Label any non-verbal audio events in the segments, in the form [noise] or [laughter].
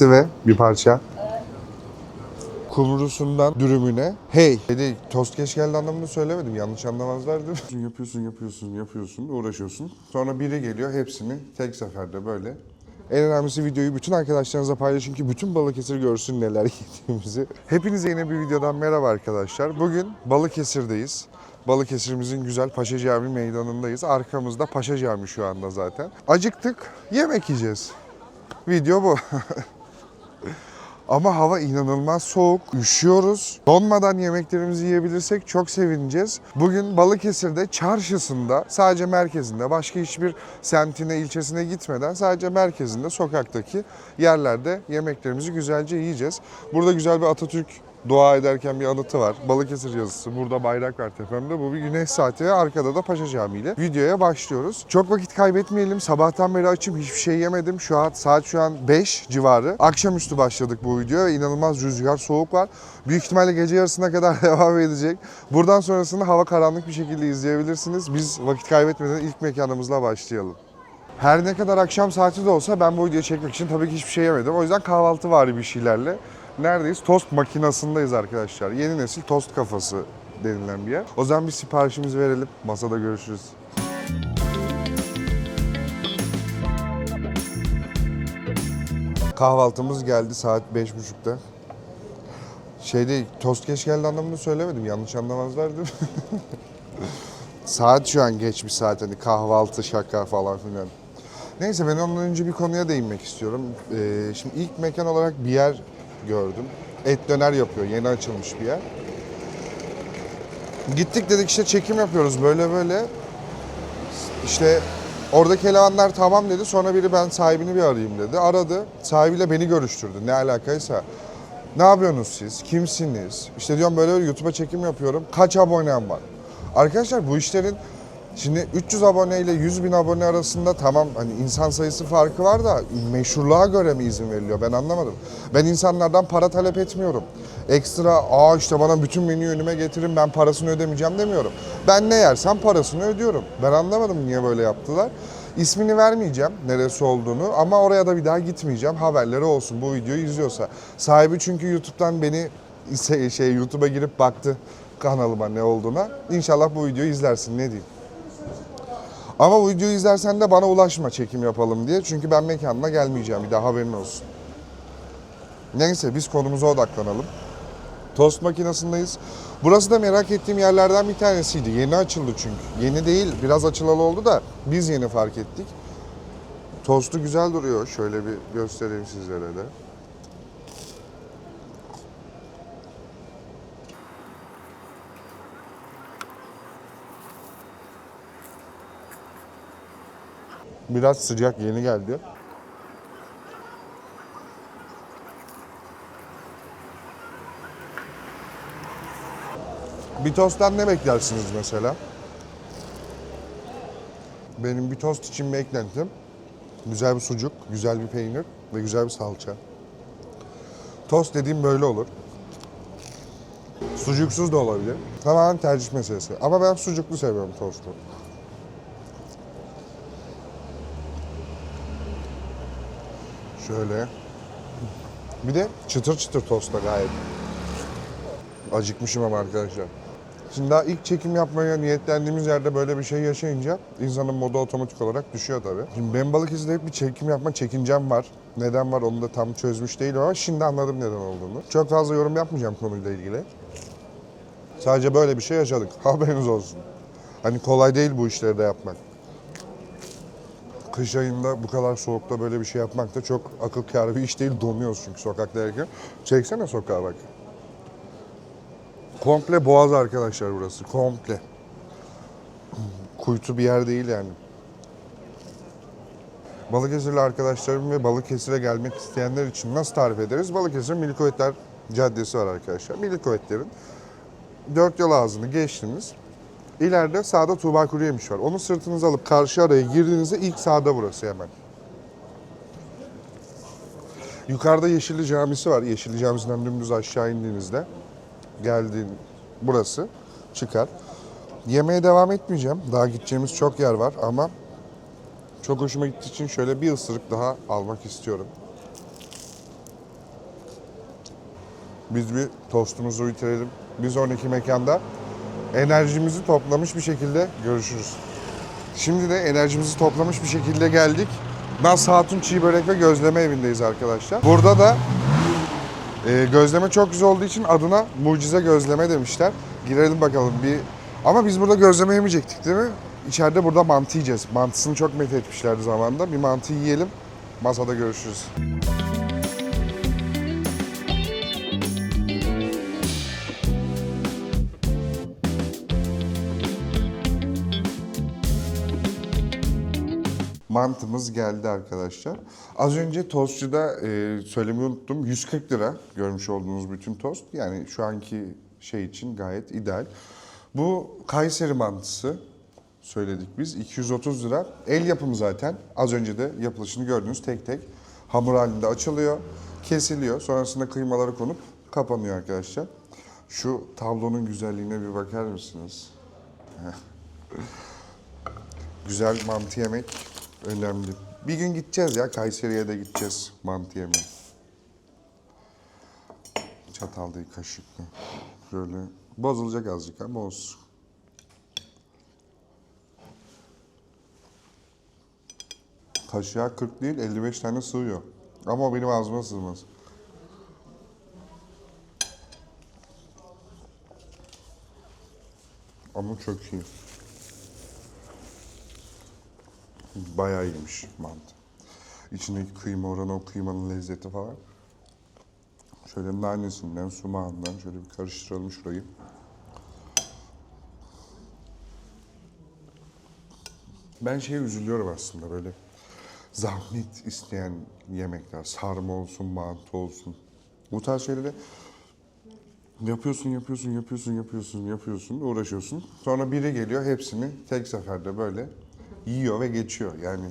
ve bir parça kumrusundan dürümüne hey dedi tost geç geldi anlamını söylemedim yanlış anlamazlar değil mi? Yapıyorsun yapıyorsun yapıyorsun uğraşıyorsun sonra biri geliyor hepsini tek seferde böyle en önemlisi videoyu bütün arkadaşlarınızla paylaşın ki bütün Balıkesir görsün neler [laughs] yediğimizi. Hepinize yine bir videodan merhaba arkadaşlar. Bugün Balıkesir'deyiz. Balıkesir'imizin güzel Paşa Camii meydanındayız. Arkamızda Paşa Camii şu anda zaten. Acıktık, yemek yiyeceğiz. Video bu. [laughs] Ama hava inanılmaz soğuk. Üşüyoruz. Donmadan yemeklerimizi yiyebilirsek çok sevineceğiz. Bugün Balıkesir'de çarşısında sadece merkezinde başka hiçbir semtine ilçesine gitmeden sadece merkezinde sokaktaki yerlerde yemeklerimizi güzelce yiyeceğiz. Burada güzel bir Atatürk dua ederken bir anıtı var. Balıkesir yazısı. Burada bayrak var tepemde. Bu bir güneş saati ve arkada da Paşa Camii ile videoya başlıyoruz. Çok vakit kaybetmeyelim. Sabahtan beri açım. Hiçbir şey yemedim. Şu an saat şu an 5 civarı. Akşamüstü başladık bu videoya inanılmaz rüzgar, soğuk var. Büyük ihtimalle gece yarısına kadar [laughs] devam edecek. Buradan sonrasını hava karanlık bir şekilde izleyebilirsiniz. Biz vakit kaybetmeden ilk mekanımızla başlayalım. Her ne kadar akşam saati de olsa ben bu videoyu çekmek için tabii ki hiçbir şey yemedim. O yüzden kahvaltı var bir şeylerle. Neredeyiz? Tost makinasındayız arkadaşlar. Yeni nesil tost kafası denilen bir yer. O zaman bir siparişimizi verelim. Masada görüşürüz. Kahvaltımız geldi saat 5.30'da. Şeyde tost geç geldi anlamını söylemedim. Yanlış anlamazlar değil mi? [laughs] saat şu an geç bir saat hani kahvaltı şaka falan filan. Neyse ben ondan önce bir konuya değinmek istiyorum. Ee, şimdi ilk mekan olarak bir yer gördüm. Et döner yapıyor. Yeni açılmış bir yer. Gittik dedik işte çekim yapıyoruz böyle böyle. İşte oradaki elemanlar tamam dedi. Sonra biri ben sahibini bir arayayım dedi. Aradı. Sahibiyle beni görüştürdü. Ne alakaysa. Ne yapıyorsunuz siz? Kimsiniz? İşte diyorum böyle YouTube'a çekim yapıyorum. Kaç abonem var? Arkadaşlar bu işlerin Şimdi 300 abone ile 100 bin abone arasında tamam hani insan sayısı farkı var da meşhurluğa göre mi izin veriliyor ben anlamadım. Ben insanlardan para talep etmiyorum. Ekstra aa işte bana bütün menüyü önüme getirin ben parasını ödemeyeceğim demiyorum. Ben ne yersem parasını ödüyorum. Ben anlamadım niye böyle yaptılar. İsmini vermeyeceğim neresi olduğunu ama oraya da bir daha gitmeyeceğim. Haberleri olsun bu videoyu izliyorsa. Sahibi çünkü YouTube'dan beni şey, YouTube'a girip baktı kanalıma ne olduğuna. İnşallah bu videoyu izlersin ne diyeyim. Ama videoyu izlersen de bana ulaşma çekim yapalım diye. Çünkü ben mekanına gelmeyeceğim bir daha haberin olsun. Neyse biz konumuza odaklanalım. Tost makinesindeyiz. Burası da merak ettiğim yerlerden bir tanesiydi. Yeni açıldı çünkü. Yeni değil, biraz açılalı oldu da biz yeni fark ettik. Tostu güzel duruyor. Şöyle bir göstereyim sizlere de. Biraz sıcak yeni geldi. Bir tosttan ne beklersiniz mesela? Benim bir tost için beklentim güzel bir sucuk, güzel bir peynir ve güzel bir salça. Tost dediğim böyle olur. Sucuksuz da olabilir. Tamamen tercih meselesi. Ama ben sucuklu seviyorum tostu. Şöyle. Bir de çıtır çıtır tosta gayet. Acıkmışım ama arkadaşlar. Şimdi daha ilk çekim yapmaya niyetlendiğimiz yerde böyle bir şey yaşayınca insanın modu otomatik olarak düşüyor tabii. Şimdi ben Balıkesir'de hep bir çekim yapma çekincem var. Neden var onu da tam çözmüş değilim ama şimdi anladım neden olduğunu. Çok fazla yorum yapmayacağım konuyla ilgili. Sadece böyle bir şey yaşadık. [laughs] Haberiniz olsun. Hani kolay değil bu işleri de yapmak. Kış ayında bu kadar soğukta böyle bir şey yapmak da çok akıl kârı bir iş değil. Donuyoruz çünkü sokakta erken. Çeksene sokağa bak. Komple boğaz arkadaşlar burası. Komple. Kuytu bir yer değil yani. Balıkesirli arkadaşlarım ve Balıkesir'e gelmek isteyenler için nasıl tarif ederiz? Balıkesir Milli Kuvvetler Caddesi var arkadaşlar. Milli Kuvvetler'in dört yol ağzını geçtiniz. İleride sağda Tuğba Kuru Yemiş var. Onu sırtınıza alıp karşı araya girdiğinizde ilk sağda burası hemen. Yukarıda Yeşilli Camisi var. Yeşilli Camisi'nden dümdüz aşağı indiğinizde geldiğin burası çıkar. Yemeğe devam etmeyeceğim. Daha gideceğimiz çok yer var ama çok hoşuma gittiği için şöyle bir ısırık daha almak istiyorum. Biz bir tostumuzu bitirelim. Bir sonraki mekanda enerjimizi toplamış bir şekilde görüşürüz. Şimdi de enerjimizi toplamış bir şekilde geldik. Naz Hatun Çiğ Börek ve Gözleme evindeyiz arkadaşlar. Burada da e, gözleme çok güzel olduğu için adına mucize gözleme demişler. Girelim bakalım bir. Ama biz burada gözleme yemeyecektik değil mi? İçeride burada mantı yiyeceğiz. Mantısını çok met etmişlerdi zamanında. Bir mantı yiyelim. Masada görüşürüz. Mantımız geldi arkadaşlar. Az önce tostçuda e, söylemeyi unuttum. 140 lira görmüş olduğunuz bütün tost. Yani şu anki şey için gayet ideal. Bu Kayseri mantısı söyledik biz. 230 lira. El yapımı zaten. Az önce de yapılışını gördünüz tek tek. Hamur halinde açılıyor, kesiliyor. Sonrasında kıymaları konup kapanıyor arkadaşlar. Şu tablonun güzelliğine bir bakar mısınız? [laughs] Güzel mantı yemek önemli. Bir gün gideceğiz ya Kayseri'ye de gideceğiz mantı yemeye. Çatal kaşıkla. Şöyle bozulacak azıcık ama olsun. Kaşığa 40 değil 55 tane sığıyor. Ama o benim ağzıma sığmaz. Ama çok iyi. Bayağı iyiymiş mantı. İçindeki kıyma oranı, o kıymanın lezzeti falan. Şöyle nanesinden, sumağından şöyle bir karıştıralım şurayı. Ben şeye üzülüyorum aslında böyle zahmet isteyen yemekler. Sarma olsun, mantı olsun. Bu tarz şeyleri yapıyorsun, yapıyorsun, yapıyorsun, yapıyorsun, yapıyorsun, uğraşıyorsun. Sonra biri geliyor hepsini tek seferde böyle yiyor ve geçiyor yani.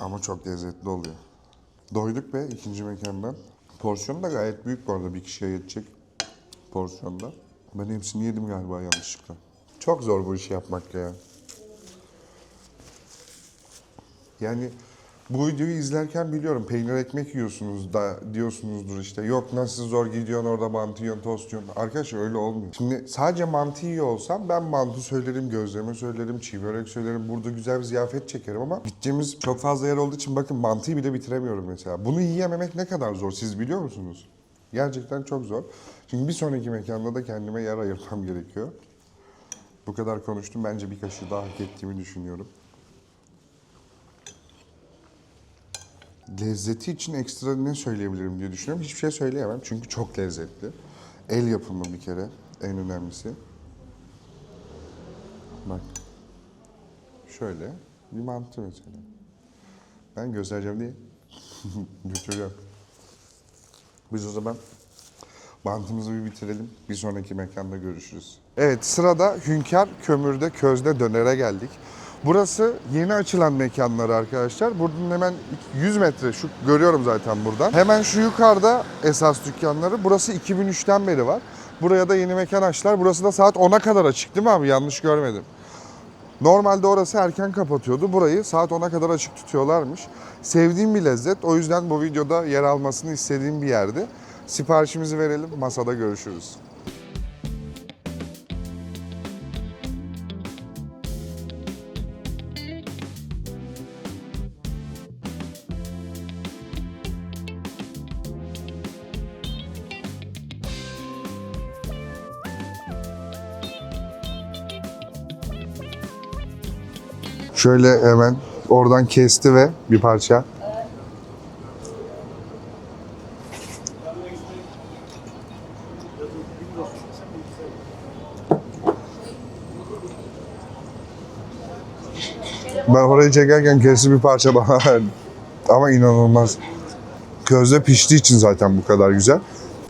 Ama çok lezzetli oluyor. Doyduk be ikinci mekandan. Porsiyon da gayet büyük bu arada bir kişiye yetecek porsiyonda. Ben hepsini yedim galiba yanlışlıkla. Çok zor bu işi yapmak ya. Yani bu videoyu izlerken biliyorum peynir ekmek yiyorsunuz da diyorsunuzdur işte yok nasıl zor gidiyorsun orada mantı yiyorsun tost yiyorsun. Arkadaşlar öyle olmuyor. Şimdi sadece mantı yiyor olsam ben mantı söylerim, gözleme söylerim, çiğ börek söylerim. Burada güzel bir ziyafet çekerim ama gideceğimiz çok fazla yer olduğu için bakın mantıyı bile bitiremiyorum mesela. Bunu yiyememek ne kadar zor siz biliyor musunuz? Gerçekten çok zor. Çünkü bir sonraki mekanda da kendime yer ayırmam gerekiyor. Bu kadar konuştum. Bence bir kaşığı daha hak ettiğimi düşünüyorum. Lezzeti için ekstra ne söyleyebilirim diye düşünüyorum. Hiçbir şey söyleyemem çünkü çok lezzetli. El yapımı bir kere en önemlisi. Bak. Şöyle bir mantı mesela. Ben göstereceğim diye [laughs] götürüyorum. Biz o zaman mantımızı bir bitirelim. Bir sonraki mekanda görüşürüz. Evet sırada Hünkar Kömür'de Közde Döner'e geldik. Burası yeni açılan mekanlar arkadaşlar. Buradan hemen 100 metre şu görüyorum zaten buradan. Hemen şu yukarıda esas dükkanları. Burası 2003'ten beri var. Buraya da yeni mekan açtılar. Burası da saat 10'a kadar açık değil mi abi? Yanlış görmedim. Normalde orası erken kapatıyordu. Burayı saat 10'a kadar açık tutuyorlarmış. Sevdiğim bir lezzet. O yüzden bu videoda yer almasını istediğim bir yerdi. Siparişimizi verelim. Masada görüşürüz. Şöyle hemen oradan kesti ve bir parça. Ben orayı çekerken kesti bir parça bana. [laughs] Ama inanılmaz. Közde piştiği için zaten bu kadar güzel.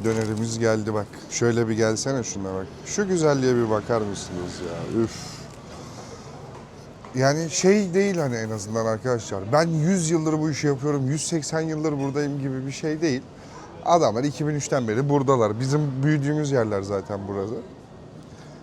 Dönerimiz geldi bak. Şöyle bir gelsene şuna bak. Şu güzelliğe bir bakar mısınız ya? Üf. Yani şey değil hani en azından arkadaşlar. Ben 100 yıldır bu işi yapıyorum, 180 yıldır buradayım gibi bir şey değil. Adamlar 2003'ten beri buradalar. Bizim büyüdüğümüz yerler zaten burası.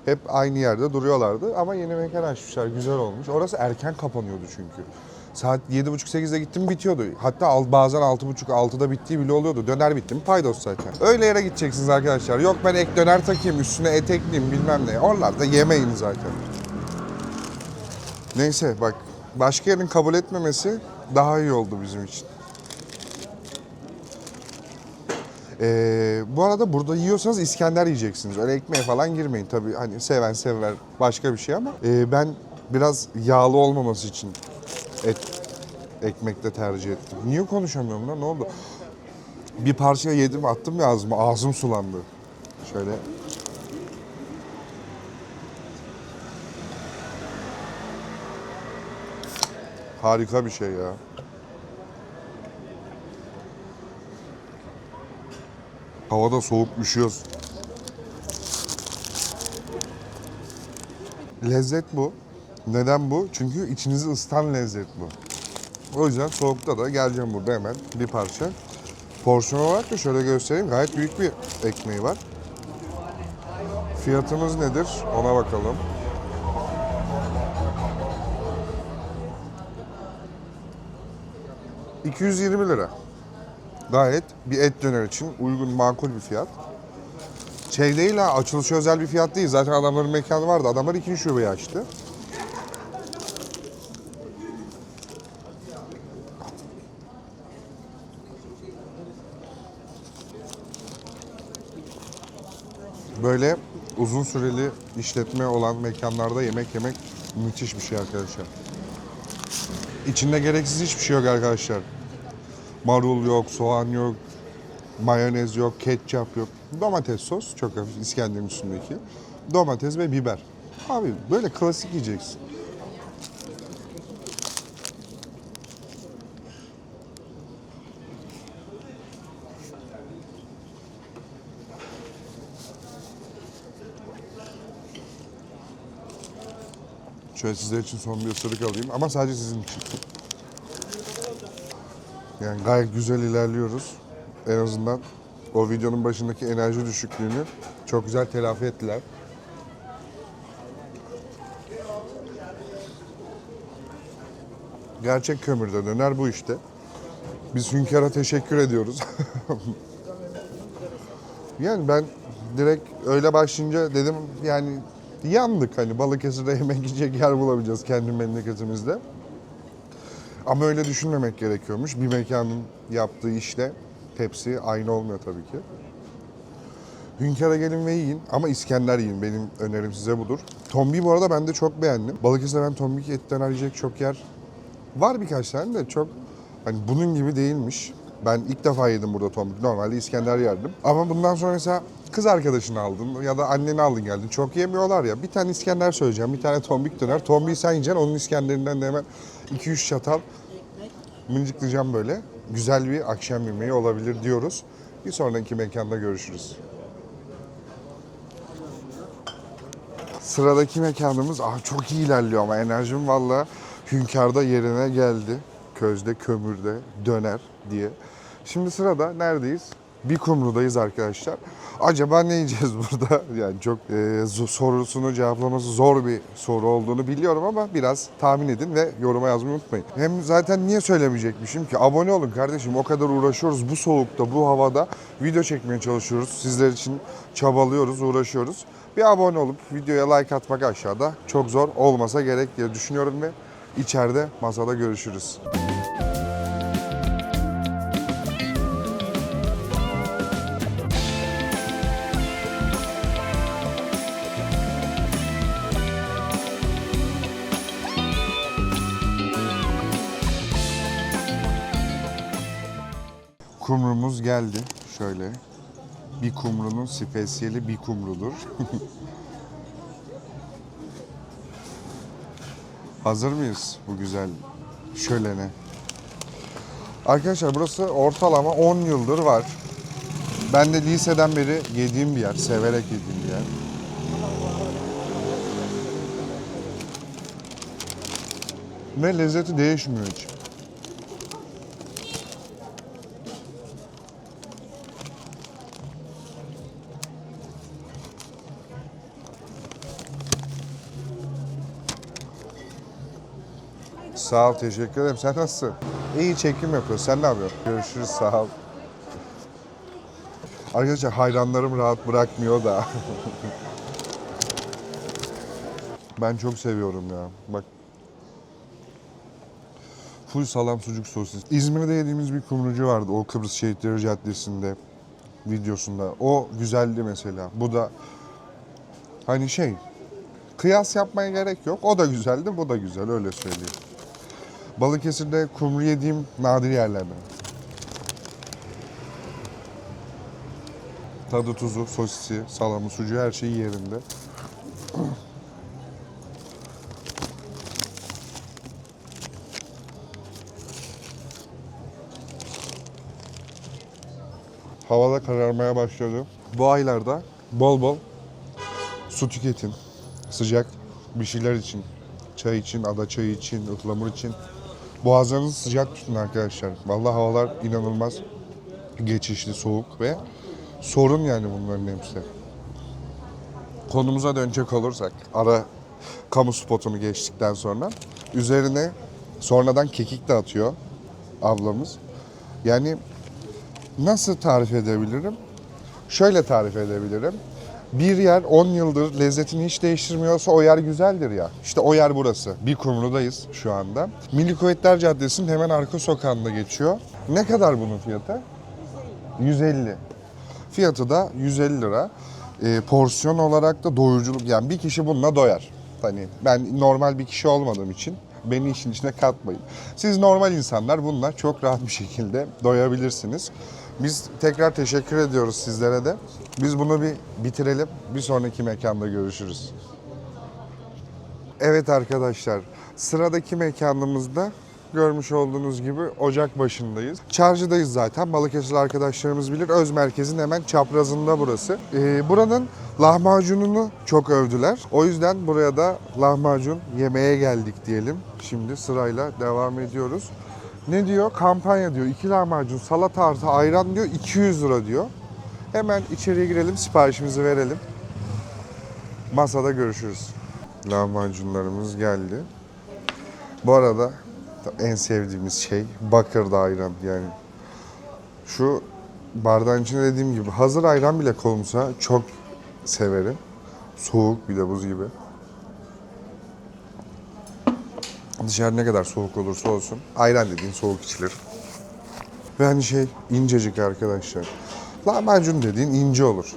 Hep aynı yerde duruyorlardı ama yeni mekan açmışlar. Güzel olmuş. Orası erken kapanıyordu çünkü. Saat 7.30-8'de gittim bitiyordu. Hatta bazen 6.30-6'da bittiği bile oluyordu. Döner bitti mi paydos zaten. Öyle yere gideceksiniz arkadaşlar. Yok ben ek döner takayım üstüne et ekleyeyim bilmem ne. Oralar da yemeyin zaten. Neyse bak başka yerin kabul etmemesi daha iyi oldu bizim için. Ee, bu arada burada yiyorsanız İskender yiyeceksiniz. Öyle ekmeğe falan girmeyin. Tabii hani seven sever başka bir şey ama ee, ben biraz yağlı olmaması için et ekmekte tercih ettim. Niye konuşamıyorum lan? Ne oldu? Bir parça yedim attım ya ağzıma. Ağzım sulandı. Şöyle. Harika bir şey ya. Havada soğuk üşüyoruz. Lezzet bu. Neden bu? Çünkü içinizi ısıtan lezzet bu. O yüzden soğukta da geleceğim burada hemen bir parça. Porsiyon olarak da şöyle göstereyim. Gayet büyük bir ekmeği var. Fiyatımız nedir? Ona bakalım. ...220 lira. Gayet bir et döner için uygun, makul bir fiyat. Şey değil ha, açılışa özel bir fiyat değil. Zaten adamların mekanı vardı. Adamlar ikinci şubeyi açtı. Böyle uzun süreli işletme olan mekanlarda yemek yemek müthiş bir şey arkadaşlar. İçinde gereksiz hiçbir şey yok arkadaşlar. Marul yok, soğan yok, mayonez yok, ketçap yok. Domates sos çok hafif İskender'in üstündeki. Domates ve biber. Abi böyle klasik yiyeceksin. Şöyle sizler için son bir ısırık alayım ama sadece sizin için. Yani gayet güzel ilerliyoruz. En azından o videonun başındaki enerji düşüklüğünü çok güzel telafi ettiler. Gerçek kömürde döner bu işte. Biz Hünkar'a teşekkür ediyoruz. [laughs] yani ben direkt öyle başlayınca dedim yani yandık hani Balıkesir'de yemek yiyecek yer bulamayacağız kendi memleketimizde. Ama öyle düşünmemek gerekiyormuş. Bir mekanın yaptığı işle hepsi aynı olmuyor tabii ki. Hünkara gelin ve yiyin ama İskender yiyin. Benim önerim size budur. Tombi bu arada ben de çok beğendim. Balıkesir'de ben tombik etten arayacak çok yer var birkaç tane de çok hani bunun gibi değilmiş. Ben ilk defa yedim burada tombik. Normalde İskender yerdim. Ama bundan sonra mesela kız arkadaşını aldın ya da anneni aldın geldin. Çok yemiyorlar ya. Bir tane İskender söyleyeceğim. Bir tane tombik döner. Tombiyi sen yiyeceksin. Onun İskenderinden de hemen 2-3 çatal mıncıklayacağım böyle. Güzel bir akşam yemeği olabilir diyoruz. Bir sonraki mekanda görüşürüz. Sıradaki mekanımız ah çok iyi ilerliyor ama enerjim valla hünkârda yerine geldi. Közde, kömürde, döner diye. Şimdi sırada neredeyiz? Bir kumrudayız arkadaşlar. Acaba ne yiyeceğiz [laughs] burada? Yani çok e, sorusunu cevaplaması zor bir soru olduğunu biliyorum ama biraz tahmin edin ve yoruma yazmayı unutmayın. Hem zaten niye söylemeyecekmişim ki? Abone olun kardeşim. O kadar uğraşıyoruz bu soğukta, bu havada video çekmeye çalışıyoruz. Sizler için çabalıyoruz, uğraşıyoruz. Bir abone olup videoya like atmak aşağıda çok zor olmasa gerek diye düşünüyorum ve içeride masada görüşürüz. Geldi. Şöyle. Bir kumrunun spesiyeli bir kumrudur. [laughs] Hazır mıyız bu güzel şölene? Arkadaşlar burası ortalama 10 yıldır var. Ben de liseden beri yediğim bir yer, severek yediğim bir yer. Ve lezzeti değişmiyor hiç. Sağ ol, teşekkür ederim. Sen nasılsın? İyi çekim yapıyorsun. Sen ne yapıyorsun? Görüşürüz, sağ ol. Arkadaşlar hayranlarım rahat bırakmıyor da. [laughs] ben çok seviyorum ya. Bak. Full salam sucuk sosis. İzmir'de yediğimiz bir kumrucu vardı. O Kıbrıs Şehitleri Caddesi'nde videosunda. O güzeldi mesela. Bu da hani şey kıyas yapmaya gerek yok. O da güzeldi, bu da güzel öyle söyleyeyim. Balıkesir'de kumru yediğim nadir yerlerden. Tadı, tuzu, sosisi, salamı, sucuğu her şeyi yerinde. Havada kararmaya başladı. Bu aylarda bol bol su tüketin. Sıcak bir şeyler için. Çay için, ada çayı için, ıhlamur için. Boğazlarınızı sıcak tutun arkadaşlar. Vallahi havalar inanılmaz geçişli, soğuk ve sorun yani bunların hepsi. Konumuza dönecek olursak, ara kamu spotunu geçtikten sonra üzerine sonradan kekik de atıyor ablamız. Yani nasıl tarif edebilirim? Şöyle tarif edebilirim. Bir yer 10 yıldır lezzetini hiç değiştirmiyorsa o yer güzeldir ya. İşte o yer burası. Bir kumrudayız şu anda. Milli Kuvvetler Caddesi'nin hemen arka sokağında geçiyor. Ne kadar bunun fiyatı? 150. Fiyatı da 150 lira. Ee, porsiyon olarak da doyuruculuk yani bir kişi bununla doyar. Hani ben normal bir kişi olmadığım için beni işin içine katmayın. Siz normal insanlar bununla çok rahat bir şekilde doyabilirsiniz. Biz tekrar teşekkür ediyoruz sizlere de. Biz bunu bir bitirelim. Bir sonraki mekanda görüşürüz. Evet arkadaşlar, sıradaki mekanımızda görmüş olduğunuz gibi ocak başındayız. Çarşıdayız zaten. Balıkesir arkadaşlarımız bilir. Öz merkezin hemen çaprazında burası. Ee, buranın lahmacununu çok övdüler. O yüzden buraya da lahmacun yemeye geldik diyelim. Şimdi sırayla devam ediyoruz. Ne diyor? Kampanya diyor. İki lahmacun, salata artı ayran diyor. 200 lira diyor. Hemen içeriye girelim, siparişimizi verelim. Masada görüşürüz. Lahmacunlarımız geldi. Bu arada en sevdiğimiz şey bakırda ayran yani. Şu bardağın içinde dediğim gibi hazır ayran bile konulsa çok severim. Soğuk bir de buz gibi. Dışarı ne kadar soğuk olursa olsun ayran dediğin soğuk içilir. Ve hani şey incecik arkadaşlar. Lahmacun dediğin ince olur.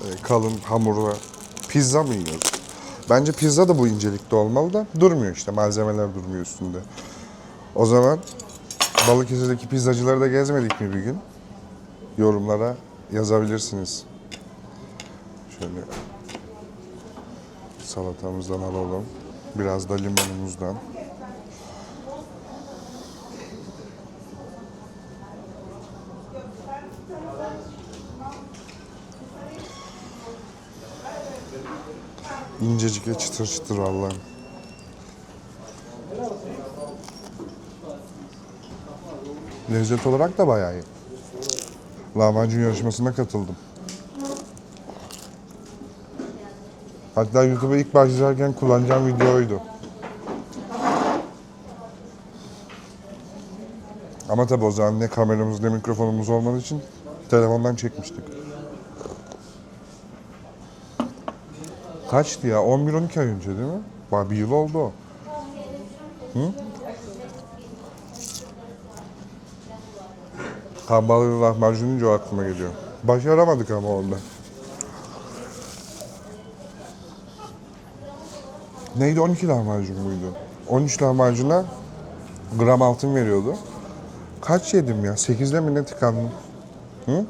Ee, kalın hamurla pizza mı yiyoruz? Bence pizza da bu incelikte olmalı da durmuyor işte malzemeler durmuyor üstünde. O zaman Balıkesir'deki pizzacıları da gezmedik mi bir gün? Yorumlara yazabilirsiniz. Şöyle salatamızdan alalım. Biraz da limonumuzdan. İncecik ve çıtır çıtır vallahi. Lezzet olarak da bayağı iyi. Lahmacun yarışmasına katıldım. Hatta YouTube'a ilk başlarken kullanacağım video oydu. Ama tabii o zaman ne kameramız ne mikrofonumuz olmadığı için telefondan çekmiştik. Kaçtı ya? 11-12 ay önce değil mi? Bak bir yıl oldu o. Hı? Kambalı lahmacun o aklıma geliyor. Başaramadık ama onda. Neydi 12 lahmacun muydu? 13 lahmacuna gram altın veriyordu. Kaç yedim ya? 8'de mi ne tıkandım? Hı?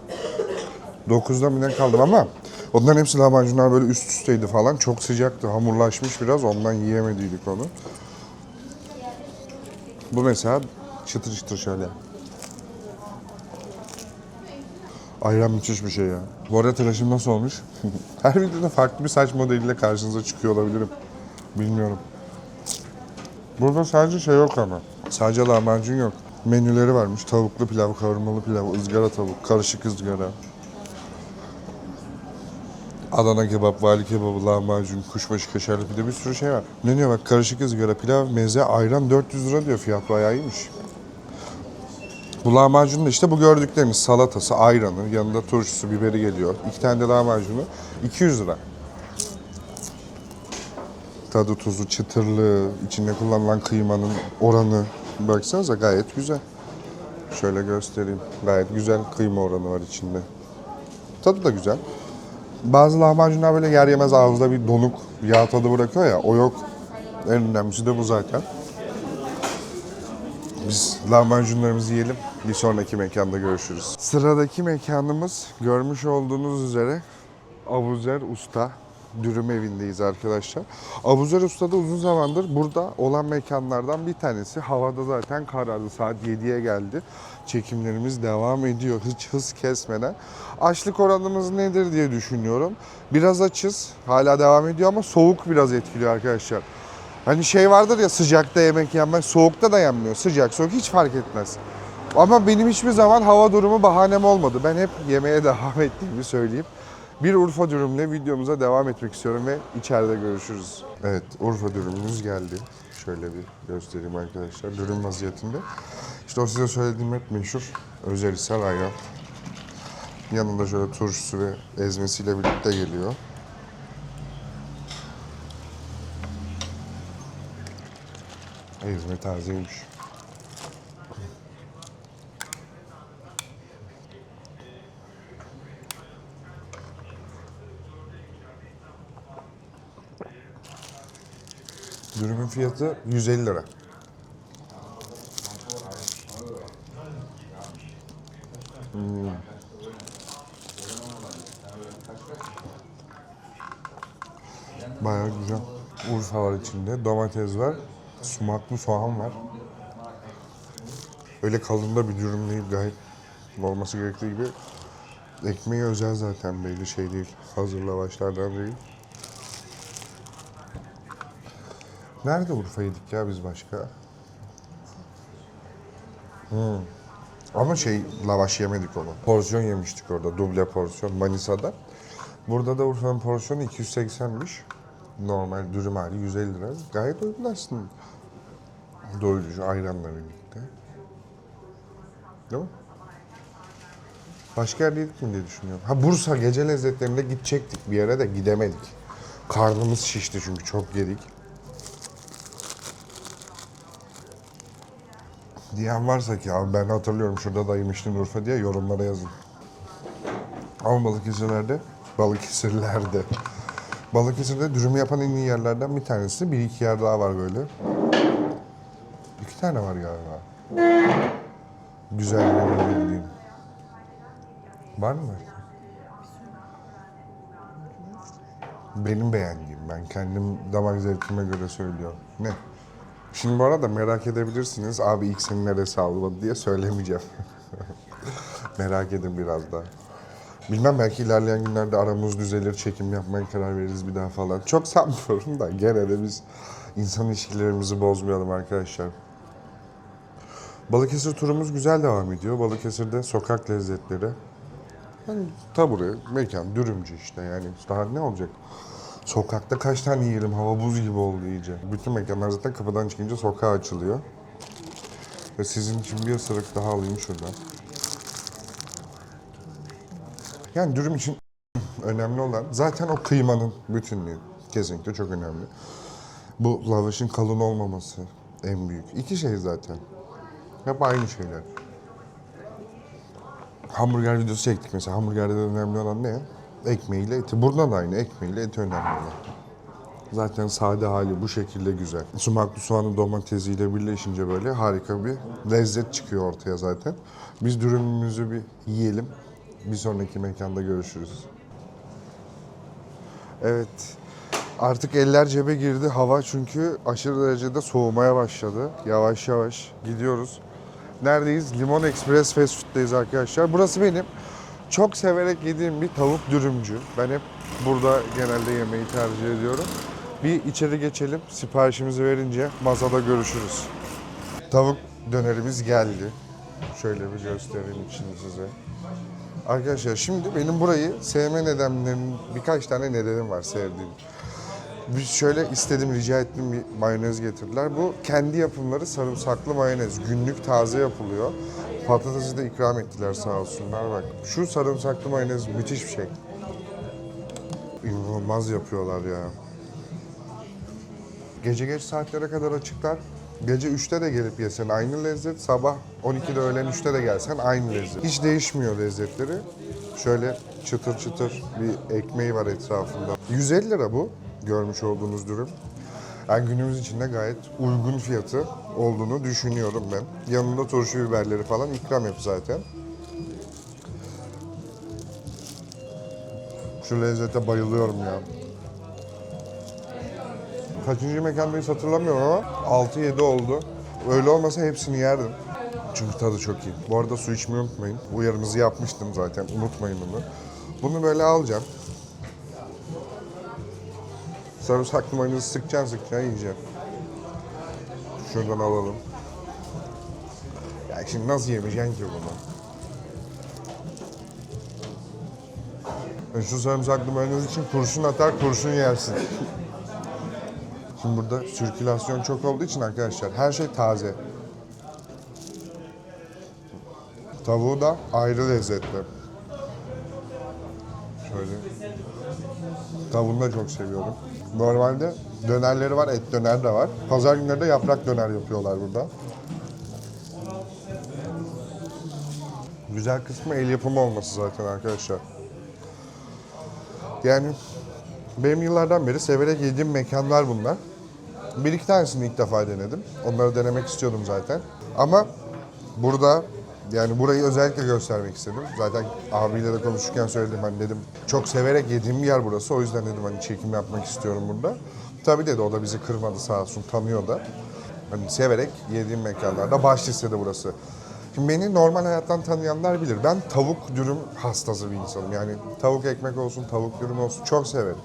9'da mı ne kaldım ama onların hepsi lahmacunlar böyle üst üsteydi falan. Çok sıcaktı, hamurlaşmış biraz. Ondan yiyemediydik onu. Bu mesela çıtır çıtır şöyle. Ayran müthiş bir şey ya. Bu arada tıraşım nasıl olmuş? [laughs] Her videoda farklı bir saç modeliyle karşınıza çıkıyor olabilirim. Bilmiyorum. Burada sadece şey yok ama. Sadece lahmacun yok. Menüleri varmış. Tavuklu pilav, kavurmalı pilav, ızgara tavuk, karışık ızgara. Adana kebap, vali kebabı, lahmacun, kuşbaşı kaşarlı pide bir sürü şey var. Ne diyor bak karışık ızgara, pilav, meze, ayran 400 lira diyor. Fiyat bayağı iyiymiş. Bu lahmacun da işte bu gördükleriniz salatası, ayranı, yanında turşusu, biberi geliyor. İki tane de lahmacunu 200 lira. Tadı, tuzu, çıtırlığı, içinde kullanılan kıymanın oranı baksanıza gayet güzel. Şöyle göstereyim. Gayet güzel kıyma oranı var içinde. Tadı da güzel. Bazı lahmacunlar böyle yer yemez ağızda bir donuk yağ tadı bırakıyor ya. O yok. En önemlisi de bu zaten. Biz lahmacunlarımızı yiyelim. Bir sonraki mekanda görüşürüz. Sıradaki mekanımız görmüş olduğunuz üzere Abuzer Usta dürüm evindeyiz arkadaşlar. Abuzer Usta da uzun zamandır burada olan mekanlardan bir tanesi. Havada zaten karardı. Saat 7'ye geldi. Çekimlerimiz devam ediyor hiç hız kesmeden. Açlık oranımız nedir diye düşünüyorum. Biraz açız. Hala devam ediyor ama soğuk biraz etkiliyor arkadaşlar. Hani şey vardır ya sıcakta yemek yenmez, soğukta da yenmiyor. Sıcak soğuk hiç fark etmez. Ama benim hiçbir zaman hava durumu bahanem olmadı. Ben hep yemeğe [laughs] devam ettiğimi söyleyeyim. Bir Urfa dürümle videomuza devam etmek istiyorum ve içeride görüşürüz. Evet, Urfa dürümümüz geldi. Şöyle bir göstereyim arkadaşlar. Dürüm vaziyetinde. İşte o size söylediğim hep meşhur Özelhisar ayran. Yanında şöyle turşusu ve ezmesiyle birlikte geliyor. Ezme tazeymiş. Dürümün fiyatı 150 lira. Hmm. Bayağı güzel. Urfa var içinde, domates var, sumaklı soğan var. Öyle kalında bir dürüm değil, gayet olması gerektiği gibi. Ekmeği özel zaten belli şey değil, hazır lavaşlardan değil. Nerede Urfa yedik ya biz başka? Hmm. Ama şey lavaş yemedik onu. Porsiyon yemiştik orada. Duble porsiyon Manisa'da. Burada da Urfa'nın porsiyonu 280'miş. Normal dürüm hali 150 lira. Gayet uygun aslında. Doyurucu ayranla birlikte. Değil mi? Başka yerde yedik mi diye düşünüyorum. Ha Bursa gece lezzetlerinde gidecektik bir yere de gidemedik. Karnımız şişti çünkü çok yedik. Diyen varsa ki abi ben hatırlıyorum şurada da yemiştim Urfa diye yorumlara yazın. Ama Balıkesirler'de, Balıkesirler'de, Balıkesir'de dürüm yapan en iyi yerlerden bir tanesi. Bir iki yer daha var böyle. İki tane var galiba. Güzel yerini bildiğim. Var mı? Benim beğendiğim, ben kendim damak zevkime göre söylüyorum. Ne? Şimdi bu arada merak edebilirsiniz. Abi ilk seni neresi almadı diye söylemeyeceğim. [laughs] merak edin biraz daha. Bilmem belki ilerleyen günlerde aramız düzelir, çekim yapmaya karar veririz bir daha falan. Çok sanmıyorum da gene de biz insan ilişkilerimizi bozmayalım arkadaşlar. Balıkesir turumuz güzel devam ediyor. Balıkesir'de sokak lezzetleri. Yani tabure, mekan, dürümcü işte yani daha ne olacak? Sokakta kaç tane yiyelim? Hava buz gibi oldu iyice. Bütün mekanlar zaten kapıdan çıkınca sokağa açılıyor. Ve sizin için bir ısırık daha alayım şuradan. Yani dürüm için önemli olan zaten o kıymanın bütünlüğü. Kesinlikle çok önemli. Bu lavaşın kalın olmaması en büyük. İki şey zaten. Hep aynı şeyler. Hamburger videosu çektik mesela. Hamburgerde de önemli olan ne? Ekmeğiyle eti. Burada da aynı. Ekmeğiyle eti önemli olan. Zaten sade hali bu şekilde güzel. Sumaklı soğanı domatesiyle birleşince böyle harika bir lezzet çıkıyor ortaya zaten. Biz dürümümüzü bir yiyelim. Bir sonraki mekanda görüşürüz. Evet. Artık eller cebe girdi hava çünkü aşırı derecede soğumaya başladı. Yavaş yavaş gidiyoruz. Neredeyiz? Limon Express Fast Food'dayız arkadaşlar. Burası benim çok severek yediğim bir tavuk dürümcü. Ben hep burada genelde yemeği tercih ediyorum. Bir içeri geçelim. Siparişimizi verince masada görüşürüz. Tavuk dönerimiz geldi. Şöyle bir göstereyim içini size. Arkadaşlar şimdi benim burayı sevme nedenlerinin birkaç tane nedenim var sevdiğim. Bir şöyle istedim, rica ettim bir mayonez getirdiler. Bu kendi yapımları sarımsaklı mayonez. Günlük taze yapılıyor. Patatesi de ikram ettiler sağ olsunlar. Bak şu sarımsaklı mayonez müthiş bir şey. İnanılmaz yapıyorlar ya. Gece geç saatlere kadar açıklar. Gece 3'te de gelip yesen aynı lezzet. Sabah 12'de öğlen 3'te de gelsen aynı lezzet. Hiç değişmiyor lezzetleri. Şöyle çıtır çıtır bir ekmeği var etrafında. 150 lira bu görmüş olduğunuz dürüm. Yani günümüz içinde gayet uygun fiyatı olduğunu düşünüyorum ben. Yanında turşu biberleri falan ikram hep zaten. Şu lezzete bayılıyorum ya. Kaçıncı mekandayız hatırlamıyorum ama 6-7 oldu. Öyle olmasa hepsini yerdim. Çünkü tadı çok iyi. Bu arada su içmeyi unutmayın. Uyarımızı yapmıştım zaten. Unutmayın bunu. Bunu böyle alacağım. Sarımsaklı mayonezi sıkacaksın sıkacaksın yiyeceksin. Şuradan alalım. Ya şimdi nasıl yemeyeceksin ki bunu? Şu sarımsaklı mayonez için kurşun atar kurşun yersin. Şimdi burada sirkülasyon çok olduğu için arkadaşlar her şey taze. Tavuğu da ayrı lezzetli. Şöyle. Tavuğunu da çok seviyorum. Normalde dönerleri var, et döner de var. Pazar günleri de yaprak döner yapıyorlar burada. Güzel kısmı el yapımı olması zaten arkadaşlar. Yani benim yıllardan beri severek yediğim mekanlar bunlar. Bir iki tanesini ilk defa denedim. Onları denemek istiyordum zaten. Ama burada yani burayı özellikle göstermek istedim. Zaten abiyle de konuşurken söyledim hani dedim çok severek yediğim bir yer burası. O yüzden dedim hani çekim yapmak istiyorum burada. Tabii dedi o da bizi kırmadı sağ olsun tanıyor da. Hani severek yediğim mekanlarda baş listede burası. Şimdi beni normal hayattan tanıyanlar bilir. Ben tavuk dürüm hastası bir insanım. Yani tavuk ekmek olsun, tavuk dürüm olsun çok severim.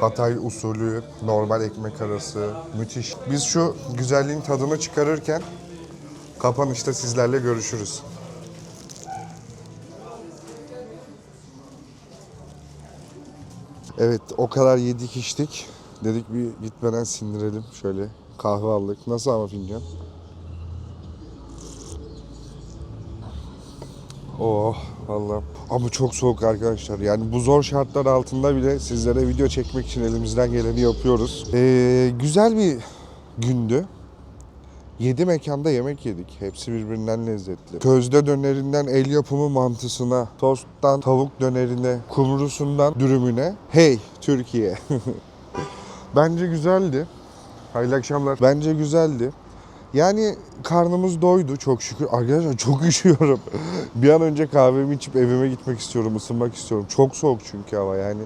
Hatay usulü, normal ekmek arası müthiş. Biz şu güzelliğin tadını çıkarırken kapanışta sizlerle görüşürüz. Evet o kadar yedik içtik. Dedik bir gitmeden sindirelim. Şöyle kahve aldık. Nasıl ama fincan? Oh vallahi. Ama çok soğuk arkadaşlar. Yani bu zor şartlar altında bile sizlere video çekmek için elimizden geleni yapıyoruz. Ee, güzel bir gündü. 7 mekanda yemek yedik. Hepsi birbirinden lezzetli. Közde dönerinden el yapımı mantısına, tosttan tavuk dönerine, kumrusundan dürümüne. Hey Türkiye. [laughs] Bence güzeldi. Hayırlı akşamlar. Bence güzeldi. Yani karnımız doydu çok şükür. Arkadaşlar çok [laughs] üşüyorum. bir an önce kahvemi içip evime gitmek istiyorum, ısınmak istiyorum. Çok soğuk çünkü hava yani.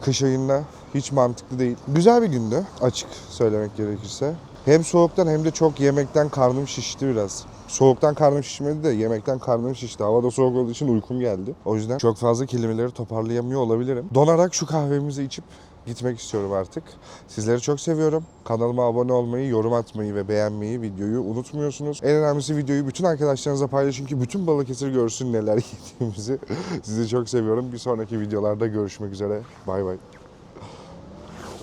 Kış ayında hiç mantıklı değil. Güzel bir gündü açık söylemek gerekirse. Hem soğuktan hem de çok yemekten karnım şişti biraz. Soğuktan karnım şişmedi de yemekten karnım şişti. Havada soğuk olduğu için uykum geldi. O yüzden çok fazla kelimeleri toparlayamıyor olabilirim. Donarak şu kahvemizi içip gitmek istiyorum artık. Sizleri çok seviyorum. Kanalıma abone olmayı, yorum atmayı ve beğenmeyi, videoyu unutmuyorsunuz. En önemlisi videoyu bütün arkadaşlarınızla paylaşın ki bütün Balıkesir görsün neler [laughs] yediğimizi. Sizi çok seviyorum. Bir sonraki videolarda görüşmek üzere. Bay bay.